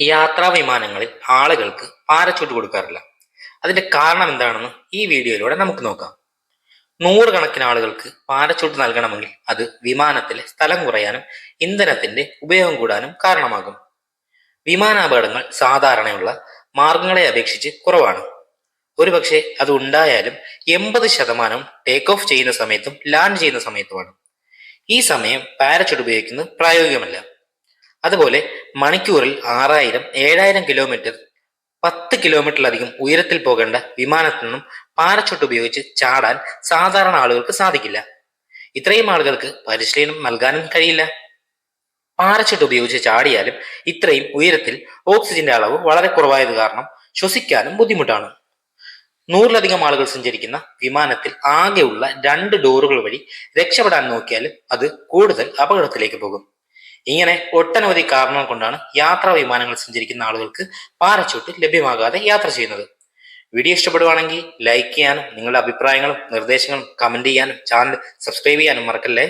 യാത്രാ വിമാനങ്ങളിൽ ആളുകൾക്ക് പാരച്യൂട്ട് കൊടുക്കാറില്ല. അതിന്റെ കാരണം എന്താണെന്ന് ഈ വീഡിയോയിലൂടെ നമുക്ക് നോക്കാം. നൂറുകണക്കിന് ആളുകൾക്ക് പാരച്യൂട്ട് നൽകണമെങ്കിൽ അത് വിമാനത്തിലെ സ്ഥലം കുറയാനും ഇന്ധനത്തിന്റെ ഉപയോഗം കൂടാനും കാരണമാകും. വിമാനാപകടങ്ങൾ സാധാരണയുള്ള മാർഗങ്ങളെ അപേക്ഷിച്ച് കുറവാണ്. ഒരുപക്ഷെ അത് ഉണ്ടായാലും എൺപത് ശതമാനം ടേക്ക് ഓഫ് ചെയ്യുന്ന സമയത്തും ലാൻഡ് ചെയ്യുന്ന സമയത്തുമാണ്. ഈ സമയം പാരച്യൂട്ട് ഉപയോഗിക്കുന്നത് പ്രായോഗികമല്ല. അതുപോലെ മണിക്കൂറിൽ ആറായിരം ഏഴായിരം കിലോമീറ്റർ പത്ത് കിലോമീറ്ററിലധികം ഉയരത്തിൽ പോകേണ്ട വിമാനത്തിൽ നിന്നും പാരച്ചൂട്ട് ഉപയോഗിച്ച് ചാടാൻ സാധാരണ ആളുകൾക്ക് സാധിക്കില്ല. ഇത്രയും ആളുകൾക്ക് പരിശീലനം നൽകാനും കഴിയില്ല. പാരച്ചൂട്ട് ഉപയോഗിച്ച് ചാടിയാലും ഇത്രയും ഉയരത്തിൽ ഓക്സിജന്റെ അളവ് വളരെ കുറവായത് കാരണം ശ്വസിക്കാനും ബുദ്ധിമുട്ടാണ്. നൂറിലധികം ആളുകൾ സഞ്ചരിക്കുന്ന വിമാനത്തിൽ ആകെയുള്ള രണ്ട് ഡോറുകൾ വഴി രക്ഷപ്പെടാൻ നോക്കിയാലും അത് കൂടുതൽ അപകടത്തിലേക്ക് പോകും. ഇങ്ങനെ ഒട്ടനവധി കാരണങ്ങൾ കൊണ്ടാണ് യാത്രാ വിമാനങ്ങൾ സഞ്ചരിക്കുന്ന ആളുകൾക്ക് പാരച്ചൂട്ട് ലഭ്യമാകാതെ യാത്ര ചെയ്യുന്നത്. വീഡിയോ ഇഷ്ടപ്പെടുവാണെങ്കിൽ ലൈക്ക് ചെയ്യാനും നിങ്ങളുടെ അഭിപ്രായങ്ങളും നിർദ്ദേശങ്ങളും കമന്റ് ചെയ്യാനും ചാനൽ സബ്സ്ക്രൈബ് ചെയ്യാനും മറക്കല്ലേ?